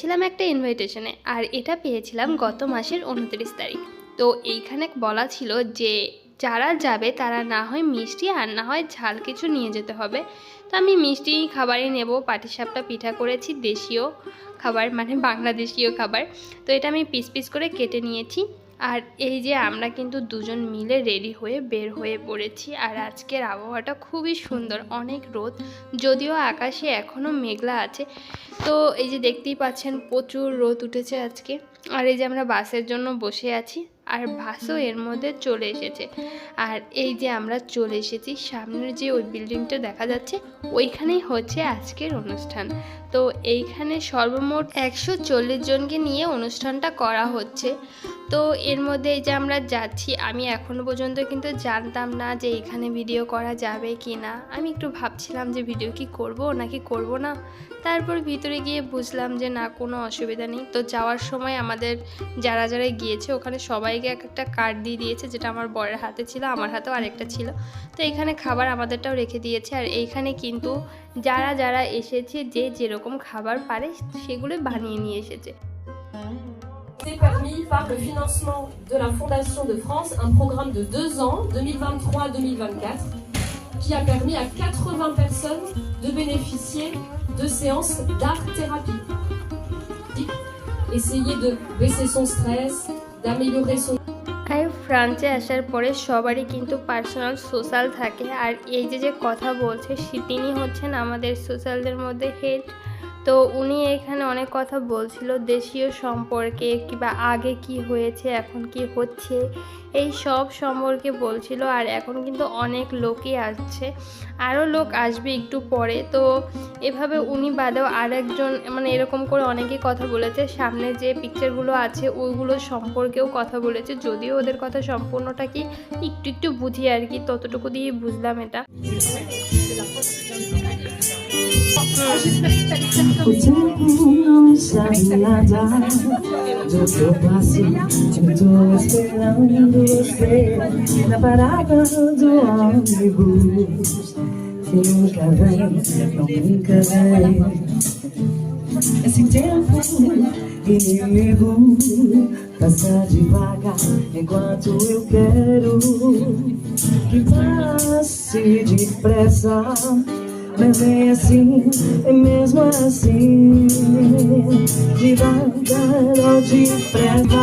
গিয়েছিলাম একটা ইনভাইটেশনে আর এটা পেয়েছিলাম গত মাসের উনত্রিশ তারিখ। তো এইখানে বলা ছিল যে, যারা যাবে তারা না হয় মিষ্টি আর না হয় ঝাল কিছু নিয়ে যেতে হবে। তো আমি মিষ্টি খাবারই নেব, পাটিসাপটা পিঠা করেছি, দেশীয় খাবার মানে বাংলাদেশীয় খাবার। তো এটা আমি পিস পিস করে কেটে নিয়েছি। আর এই যে আমরা কিন্তু দুজন মিলে রেডি হয়ে বের হয়ে পড়েছি, আর আজকের আবহাওয়াটা খুবই সুন্দর, অনেক রোদ, যদিও আকাশে এখনও মেঘলা আছে। তো এই যে দেখতেই পাচ্ছেন, প্রচুর রোদ উঠেছে আজকে। আর এই যে আমরা বাসের জন্য বসে আছি, আর বাসও এর মধ্যে চলে এসেছে। আর এই যে আমরা চলে এসেছি, সামনের যে ওই বিল্ডিংটা দেখা যাচ্ছে, ওইখানেই হচ্ছে আজকের অনুষ্ঠান। তো এইখানে সর্বমোট একশো চল্লিশ জনকে নিয়ে অনুষ্ঠানটা করা হচ্ছে। তো এর মধ্যে যে আমরা যাচ্ছি, আমি এখনও পর্যন্ত কিন্তু জানতাম না যে এখানে ভিডিও করা যাবে কি না আমি একটু ভাবছিলাম যে ভিডিও কি করব নাকি করব না। তারপর ভিতরে গিয়ে বুঝলাম যে না, কোনো অসুবিধা নেই। তো যাওয়ার সময় আমাদের যারা যারা গিয়েছে, ওখানে সবাইকে এক একটা কার্ড দিয়ে দিয়েছে, যেটা আমার বরের হাতে ছিল, আমার হাতেও আরেকটা ছিল। তো এখানে খাবার আমাদেরটাও রেখে দিয়েছে। আর এইখানে কিন্তু যারা যারা এসেছে যে যেরকম খাবার পারে সেগুলো বানিয়ে নিয়ে এসেছে C'est permis par le financement de la Fondation de France, un programme de deux ans, 2023-2024, qui a permis à 80 personnes de bénéficier de séances d'art-thérapie. Essayer de baisser son stress, d'améliorer son আর ফ্রান্সে আসার পরে সবারই কিন্তু personal social থাকে। আর এই যে যে কথা বলছে তিনি হচ্ছেন আমাদের সোশ্যালদের মধ্যে হেড তো উনি এখানে অনেক কথা বলছিল, দেশীয় সম্পর্কে কিংবা আগে কি হয়েছে, এখন কি হচ্ছে, এই সব সম্পর্কে বলছিল আর এখন কিন্তু অনেক লোকই আসছে। আরও লোক আসবে একটু পরে, তো এভাবে উনি বাদেও আর একজন মানে এরকম করে অনেকেই কথা বলেছে, সামনে যে পিকচারগুলো আছে ওইগুলো সম্পর্কেও কথা বলেছে, যদিও ওদের কথা সম্পূর্ণটা কি একটু একটু বুঝি আর কি, ততটুকু দিয়ে বুঝলাম এটা। O tempo não sabe nada do que eu passo. Eu tô esperando você na parada do ônibus. Nunca vem, não nunca vem. Esse tempo inimigo passa devagar enquanto eu quero que passe depressa. Mas é assim, é mesmo assim devagar ou depressa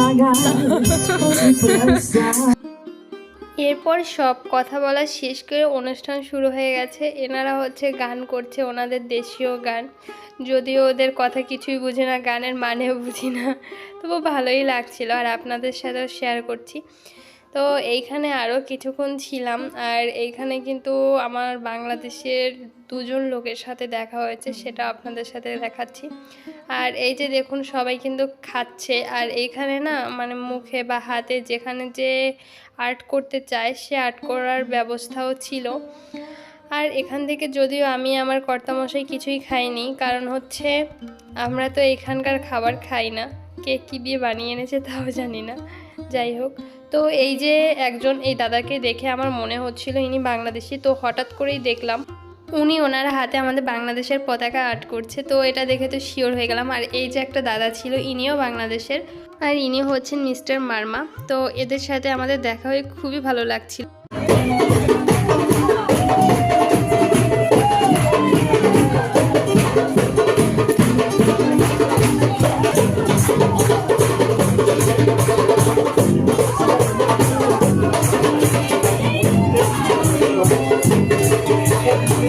এরপর সব কথা বলা শেষ করে অনুষ্ঠান শুরু হয়ে গেছে। এনারা হচ্ছে গান করছে ওনাদের দেশীয় গান। যদিও ওদের কথা কিছুই বুঝে না গানের মানেও বুঝি না। তবু ভালোই লাগছিল আর আপনাদের সাথেও শেয়ার করছি। তো এইখানে আরও কিছুক্ষণ ছিলাম, আর এইখানে কিন্তু আমার বাংলাদেশের দুজন লোকের সাথে দেখা হয়েছে, সেটা আপনাদের সাথে দেখাচ্ছি। আর এই যে দেখুন, সবাই কিন্তু খাচ্ছে, আর এইখানে না মানে মুখে বা হাতে যেখানে যে আর্ট করতে চায়, সে আর্ট করার ব্যবস্থাও ছিল। আর এখান থেকে যদিও আমি আমার কর্তামশাই কিছুই খাইনি, কারণ হচ্ছে আমরা তো এখানকার খাবার খাই না। কে কী দিয়ে বানিয়ে এনেছে তাও জানি না। যাই হোক, তো এই যে একজন এই দাদাকে দেখে আমার মনে হচ্ছিল ইনি বাংলাদেশি, তো হঠাৎ করেই দেখলাম উনি ওনার হাতে আমাদের বাংলাদেশের পতাকা আর্ট করছে, তো এটা দেখে তো শিওর হয়ে গেলাম। আর এই যে একটা দাদা ছিল, ইনিও বাংলাদেশের। আর ইনি হচ্ছেন মিস্টার মার্মা, তো এদের সাথে আমাদের দেখা হয়ে খুবই ভালো লাগছিল।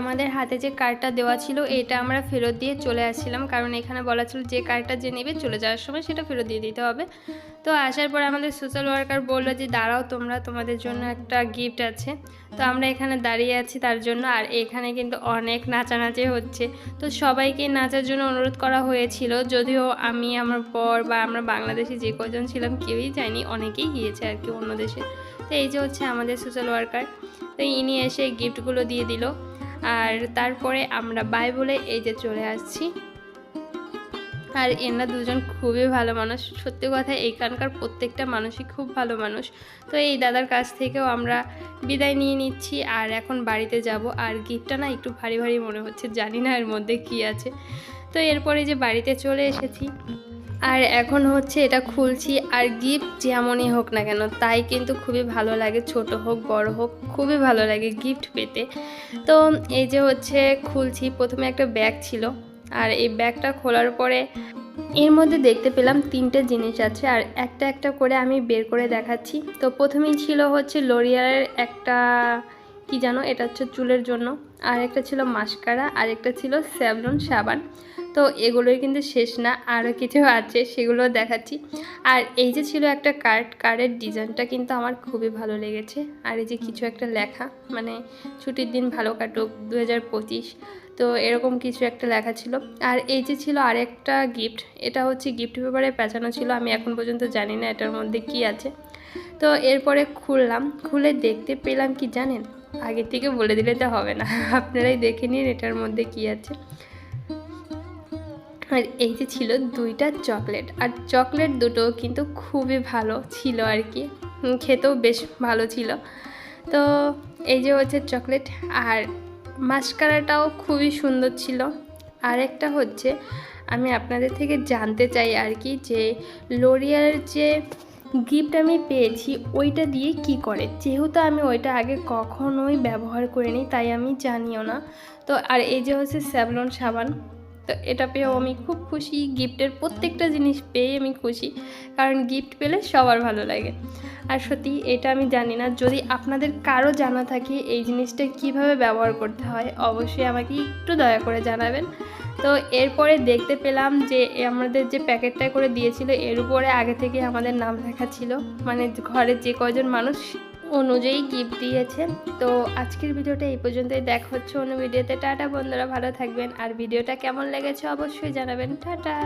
আমাদের হাতে যে কার্ডটা দেওয়া ছিল, এটা আমরা ফেরত দিয়ে চলে আসছিলাম। কারণ এখানে বলা ছিল যে কার্ডটা যে নেবে চলে যাওয়ার সময় সেটা ফেরত দিয়ে দিতে হবে। তো আসার পর আমাদের সোশ্যাল ওয়ার্কার বলল যে, দাঁড়াও তোমরা, তোমাদের জন্য একটা গিফট আছে। তো আমরা এখানে দাঁড়িয়ে আছি তার জন্য, আর এখানে কিন্তু অনেক নাচানাচি হচ্ছে। তো সবাইকে নাচার জন্য অনুরোধ করা হয়েছিল, যদিও আমি, আমার পর বা আমরা বাংলাদেশে যে কজন ছিলাম, কেউই যায়নি, অনেকেই গিয়েছে আর কি অন্য দেশে। তো এই যে হচ্ছে আমাদের সোশ্যাল ওয়ার্কার তো ইনি এসে গিফটগুলো দিয়ে দিল। আর তারপরে আমরা বাই বলে এই যে চলে আসছি। আর এনারা দুজন খুবই ভালো মানুষ। সত্যি কথা এইখানকার প্রত্যেকটা মানুষই খুব ভালো মানুষ। তো এই দাদার কাছ থেকেও আমরা বিদায় নিয়ে নিচ্ছি আর এখন বাড়িতে যাব। আর গিফটটা না একটু ভারী ভারী মনে হচ্ছে, জানি না এর মধ্যে কি আছে। তো এরপরে যে বাড়িতে চলে এসেছি। আর এখন হচ্ছে এটা খুলছি, আর গিফট যেমনই হোক না কেন, তাই কিন্তু খুবই ভালো লাগে, ছোট হোক, বড় হোক, খুবই ভালো লাগে গিফট পেতে। তো এই যে হচ্ছে খুলছি, প্রথমে একটা ব্যাগ ছিল, আর এই ব্যাগটা খোলার পরে এর মধ্যে দেখতে পেলাম তিনটে জিনিস আছে, আর একটা একটা করে আমি বের করে দেখাচ্ছি। তো প্রথমেই ছিল হচ্ছে লরিয়ালের একটা কি জানো? এটা হচ্ছে চুলের জন্য। আর একটা ছিল মাস্কারা, আর একটা ছিল স্যাভলন সাবান। তো এগুলোই কিন্তু শেষ না আরও কিছু আছে, সেগুলো দেখাচ্ছি। আর এই যে ছিল একটা কার্ড, কার্ডের ডিজাইনটা কিন্তু আমার খুবই ভালো লেগেছে। আর এই যে কিছু একটা লেখা মানে ছুটির দিন ভালো কাটুক দু হাজার পঁচিশ। তো এরকম কিছু একটা লেখা ছিল। আর এই যে ছিল আরেকটা গিফট, এটা হচ্ছে গিফট পেপারে পেঁচানো ছিল, আমি এখন পর্যন্ত জানি না এটার মধ্যে কি আছে। তো এরপরে খুললাম, খুলে দেখতে পেলাম কি জানেন? আগে থেকে বলে দিলে তো হবে না। আপনারাই দেখে নিন এটার মধ্যে কি আছে। আর এই যে ছিল দুইটা চকলেট। আর চকলেট দুটো কিন্তু খুবই ভালো ছিল আর কি। খেতেও বেশ ভালো ছিল। তো এই যে হচ্ছে চকলেট। আর মাস্কারাটাও খুবই সুন্দর ছিল। আর একটা হচ্ছে, আমি আপনাদের থেকে জানতে চাই আর কি যে লোরিয়ার যে গিফট আমি পেয়েছি, ওইটা দিয়ে কি করে? যেহেতু আমি ওইটা আগে কখনোই ব্যবহার করিনি, তাই আমি জানিও না। তো, আর এই যে হচ্ছে স্যাভলন সাবান তো এটা পেয়েও আমি খুব খুশি। গিফটের প্রত্যেকটা জিনিস পেয়ে আমি খুশি। কারণ গিফট পেলে সবার ভালো লাগে। আর সত্যি, এটা আমি জানি না, যদি আপনাদের কারও জানা থাকে এই জিনিসটা কীভাবে ব্যবহার করতে হয়, অবশ্যই আমাকে একটু দয়া করে জানাবেন। তো এরপরে দেখতে পেলাম যে আমাদের যে প্যাকেটটা করে দিয়েছিল, এর উপরে আগে থেকে আমাদের নাম লেখা ছিল। মানে ঘরের যে কয়জন মানুষ অনুযায়ী গিফট দিয়েছে। তো আজকের ভিডিওটা এই পর্যন্তই। দেখা হচ্ছে অন্য ভিডিওতে। টাটা বন্ধুরা, ভালো থাকবেন। আর ভিডিওটা কেমন লেগেছে অবশ্যই জানাবেন। টাটা!